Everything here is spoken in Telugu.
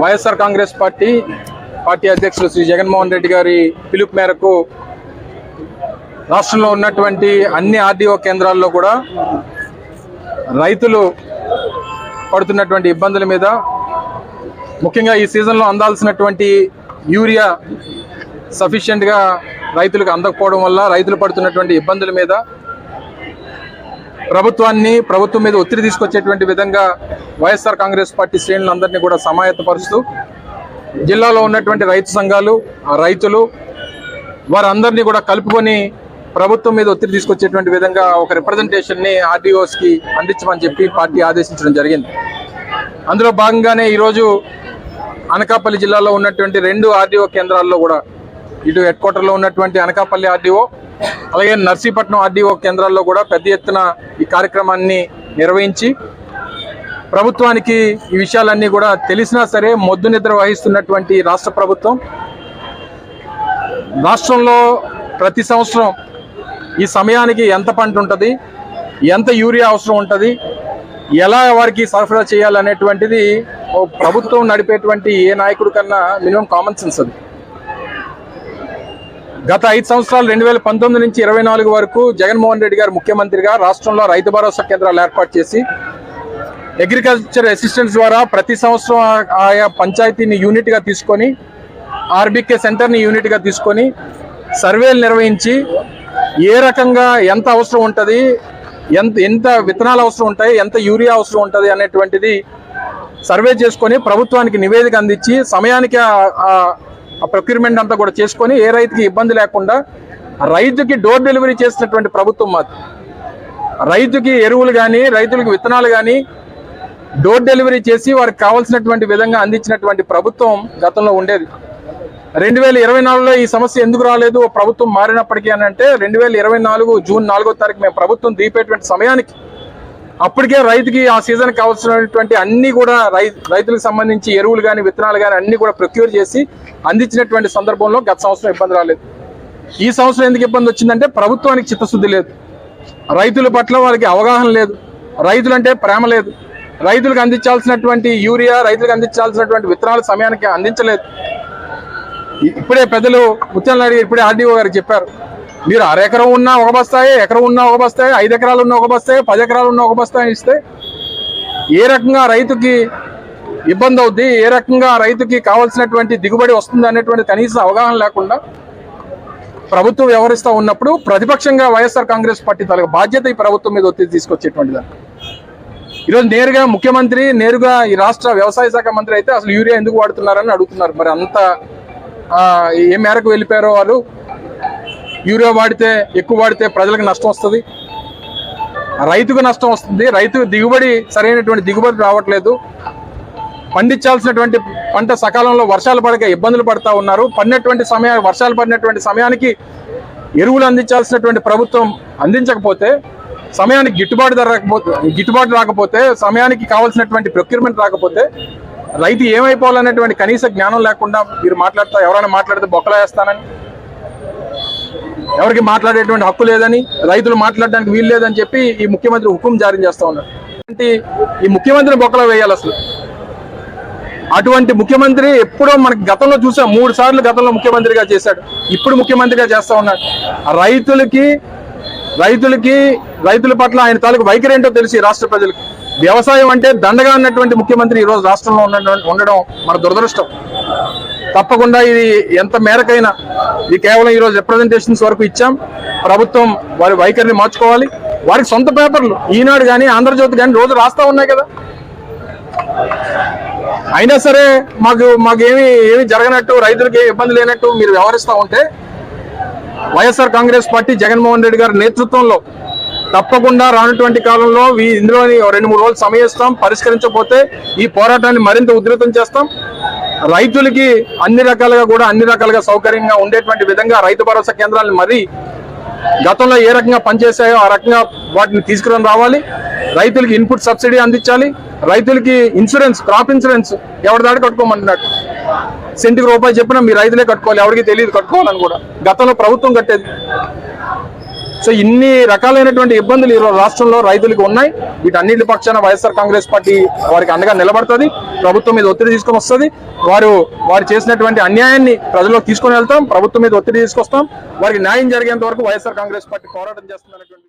వైఎస్ఆర్ కాంగ్రెస్ పార్టీ పార్టీ అధ్యక్షులు శ్రీ జగన్మోహన్ రెడ్డి గారి పిలుపు మేరకు రాష్ట్రంలో ఉన్నటువంటి అన్ని ఆర్డీఓ కేంద్రాల్లో కూడా రైతులు పడుతున్నటువంటి ఇబ్బందుల మీద ముఖ్యంగా ఈ సీజన్లో అందాల్సినటువంటి యూరియా సఫిషియెంట్గా రైతులకు అందకపోవడం వల్ల రైతులు పడుతున్నటువంటి ఇబ్బందుల మీద ప్రభుత్వాన్ని ప్రభుత్వం మీద ఒత్తిడి తీసుకొచ్చేటువంటి విధంగా వైఎస్ఆర్ కాంగ్రెస్ పార్టీ శ్రేణులందరినీ కూడా సమాయత్తపరుస్తూ జిల్లాలో ఉన్నటువంటి రైతు సంఘాలు రైతులు వారందరినీ కూడా కలుపుకొని ప్రభుత్వం మీద ఒత్తిడి తీసుకొచ్చేటువంటి విధంగా ఒక రిప్రజెంటేషన్ని ఆర్డీఓస్కి అందించమని చెప్పి పార్టీ ఆదేశించడం జరిగింది. అందులో భాగంగానే ఈరోజు అనకాపల్లి జిల్లాలో ఉన్నటువంటి రెండు ఆర్డీఓ కేంద్రాల్లో కూడా ఇటు హెడ్ క్వార్టర్లో ఉన్నటువంటి అనకాపల్లి ఆర్డీఓ అలాగే నర్సీపట్నం ఆర్డీఓ కేంద్రాల్లో కూడా పెద్ద ఎత్తున ఈ కార్యక్రమాన్ని నిర్వహించి ప్రభుత్వానికి ఈ విషయాలన్నీ కూడా తెలిసినా సరే మొద్దు నిద్ర వహిస్తున్నటువంటి రాష్ట్ర ప్రభుత్వం. రాష్ట్రంలో ప్రతి సంవత్సరం ఈ సమయానికి ఎంత పంట ఉంటుంది ఎంత యూరియా అవసరం ఉంటుంది ఎలా వారికి సరఫరా చేయాలనేటువంటిది ప్రభుత్వం నడిపేటువంటి ఏ నాయకుడు కన్నా మినిమం కామన్ సెన్స్ అది. గత ఐదు సంవత్సరాలు రెండు వేల పంతొమ్మిది నుంచి ఇరవై నాలుగు వరకు జగన్మోహన్ రెడ్డి గారు ముఖ్యమంత్రిగా రాష్ట్రంలో రైతు భరోసా కేంద్రాలు ఏర్పాటు చేసి అగ్రికల్చర్ అసిస్టెంట్స్ ద్వారా ప్రతి సంవత్సరం ఆయా పంచాయతీని యూనిట్గా తీసుకొని ఆర్బీకే సెంటర్ని యూనిట్గా తీసుకొని సర్వేలు నిర్వహించి ఏ రకంగా ఎంత అవసరం ఉంటుంది ఎంత ఎంత విత్తనాలు అవసరం ఉంటాయి ఎంత యూరియా అవసరం ఉంటుంది అనేటువంటిది సర్వే చేసుకొని ప్రభుత్వానికి నివేదిక అందించి సమయానికి ఆ- ప్రొక్యూర్మెంట్ అంతా కూడా చేసుకొని ఏ రైతుకి ఇబ్బంది లేకుండా రైతుకి డోర్ డెలివరీ చేసినటువంటి ప్రభుత్వం మాది. రైతుకి ఎరువులు కానీ రైతులకు విత్తనాలు కానీ డోర్ డెలివరీ చేసి వారికి కావాల్సినటువంటి విధంగా అందించినటువంటి ప్రభుత్వం గతంలో ఉండేది. రెండు వేల ఇరవై నాలుగులో ఈ సమస్య ఎందుకు రాలేదు? ప్రభుత్వం మారినప్పటికీ అని అంటే రెండు వేల ఇరవై నాలుగు జూన్ నాలుగో తారీఖు మేము ప్రభుత్వం దీపేటువంటి సమయానికి అప్పటికే రైతుకి ఆ సీజన్ కావాల్సినటువంటి అన్ని కూడా రై రైతులకు సంబంధించి ఎరువులు కానీ విత్తనాలు కానీ అన్ని కూడా ప్రొక్యూర్ చేసి అందించినటువంటి సందర్భంలో గత సంవత్సరం ఇబ్బంది రాలేదు. ఈ సంవత్సరం ఎందుకు ఇబ్బంది వచ్చిందంటే ప్రభుత్వానికి చిత్తశుద్ధి లేదు. రైతుల పట్ల వాళ్ళకి అవగాహన లేదు. రైతులంటే ప్రేమ లేదు. రైతులకు అందించాల్సినటువంటి యూరియా రైతులకు అందించాల్సినటువంటి విత్తనాలు సమయానికి అందించలేదు. ఇప్పుడే పెద్దలు ముత్యాల నాయుడు ఇప్పుడే ఆర్డీఓ గారికి చెప్పారు. మీరు అరెకరం ఉన్నా ఒక బస్తాయి ఎకరం ఉన్నా ఒక బస్తాయి ఐదు ఎకరాలు ఉన్న ఒక బస్తాయి పది ఎకరాలు ఉన్న ఒక బస్తాయి ఇస్తే ఏ రకంగా రైతుకి ఇబ్బంది అవుద్ది. ఏ రకంగా రైతుకి కావాల్సినటువంటి దిగుబడి వస్తుంది అనేటువంటి కనీస అవగాహన లేకుండా ప్రభుత్వం వ్యవహరిస్తూ ఉన్నప్పుడు ప్రతిపక్షంగా వైఎస్ఆర్ కాంగ్రెస్ పార్టీ తాలూకు బాధ్యత ఈ ప్రభుత్వం మీద ఒత్తిడి తీసుకొచ్చేటువంటి దాన్ని ఈరోజు నేరుగా ముఖ్యమంత్రి నేరుగా ఈ రాష్ట్ర వ్యవసాయ శాఖ మంత్రి అయితే అసలు యూరియా ఎందుకు వాడుతున్నారని అడుగుతున్నారు. మరి అంత ఏ మేరకు వెళ్ళిపోయారో వాళ్ళు? యూరియా వాడితే ఎక్కువ వాడితే ప్రజలకు నష్టం వస్తుంది. రైతుకు నష్టం వస్తుంది. రైతు దిగుబడి సరైనటువంటి దిగుబడి రావట్లేదు. పండించాల్సినటువంటి పంట సకాలంలో వర్షాలు పడక ఇబ్బందులు పడతా ఉన్నారు. పడినటువంటి సమయ వర్షాలు పడినటువంటి సమయానికి ఎరువులు అందించాల్సినటువంటి ప్రభుత్వం అందించకపోతే సమయానికి గిట్టుబాటు ధర రాకపోతే గిట్టుబాటు రాకపోతే సమయానికి కావాల్సినటువంటి ప్రొక్యూర్మెంట్ రాకపోతే రైతు ఏమైపోవాలనేటువంటి కనీస జ్ఞానం లేకుండా మీరు మాట్లాడతా ఎవరైనా మాట్లాడితే బొక్కలా వేస్తానని ఎవరికి మాట్లాడేటువంటి హక్కు లేదని రైతులు మాట్లాడడానికి వీలు లేదని చెప్పి ఈ ముఖ్యమంత్రి హుకుం జారీ చేస్తా ఉన్నారు. ఈ ముఖ్యమంత్రిని బొక్కలో వేయాలి అసలు. అటువంటి ముఖ్యమంత్రి ఎప్పుడో మనకి గతంలో చూసాం. మూడు సార్లు గతంలో ముఖ్యమంత్రిగా చేశాడు. ఇప్పుడు ముఖ్యమంత్రిగా చేస్తా ఉన్నాడు. రైతులకి రైతులకి రైతుల పట్ల ఆయన తాలూకు వైఖరి ఏంటో తెలిసి రాష్ట్ర ప్రజలకు. వ్యవసాయం అంటే దండగా ఉన్నటువంటి ముఖ్యమంత్రి ఈ రోజు రాష్ట్రంలో ఉండడం ఉండడం మన దురదృష్టం. తప్పకుండా ఇది ఎంత మేరకైనా ఇది కేవలం ఈరోజు రిప్రజెంటేషన్స్ వరకు ఇచ్చాం. ప్రభుత్వం వారి వైఖరిని మార్చుకోవాలి. వారికి సొంత పేపర్లు ఈనాడు కానీ ఆంధ్రజ్యోతి కానీ రోజు రాస్తా ఉన్నాయి కదా. అయినా సరే మాకు మాకేమి ఏమి జరగనట్టు రైతులకి ఇబ్బంది లేనట్టు మీరు వ్యవహరిస్తూ ఉంటే వైఎస్ఆర్ కాంగ్రెస్ పార్టీ జగన్మోహన్ రెడ్డి గారి నేతృత్వంలో తప్పకుండా రానటువంటి కాలంలో వీ- ఇందులోని రెండు మూడు రోజులు సమయం ఇస్తాం పరిష్కరించకపోతే ఈ పోరాటాన్ని మరింత ఉధృతం చేస్తాం. రైతులకి అన్ని రకాలుగా కూడా అన్ని రకాలుగా సౌకర్యంగా ఉండేటువంటి విధంగా రైతు భరోసా కేంద్రాలను మరీ గతంలో ఏ రకంగా పనిచేశాయో ఆ రకంగా వాటిని తీసుకుని రావాలి. రైతులకి ఇన్పుట్ సబ్సిడీ అందించాలి రైతులకి ఇన్సూరెన్స్ క్రాప్ ఇన్సూరెన్స్ ఎవరి దాడి కట్టుకోమంటున్నాడు సెంటికి రూపాయి చెప్పినా మీ రైతులే కట్టుకోవాలి ఎవరికి తెలియదు కట్టుకోవాలని కూడా. గతంలో ప్రభుత్వం కట్టేది. సో ఇన్ని రకాలైనటువంటి ఇబ్బందులు ఈరోజు రాష్ట్రంలో రైతులకు ఉన్నాయి. వీటన్నిటి పక్షాన వైఎస్ఆర్ కాంగ్రెస్ పార్టీ వారికి అండగా నిలబడుతుంది. ప్రభుత్వం మీద ఒత్తిడి తీసుకొని వస్తుంది. వారు వారు చేసినటువంటి అన్యాయాన్ని ప్రజల్లోకి తీసుకొని వెళ్తాం. ప్రభుత్వం మీద ఒత్తిడి తీసుకొస్తాం. వారికి న్యాయం జరిగేంత వరకు వైఎస్ఆర్ కాంగ్రెస్ పార్టీ పోరాటం చేస్తున్నటువంటి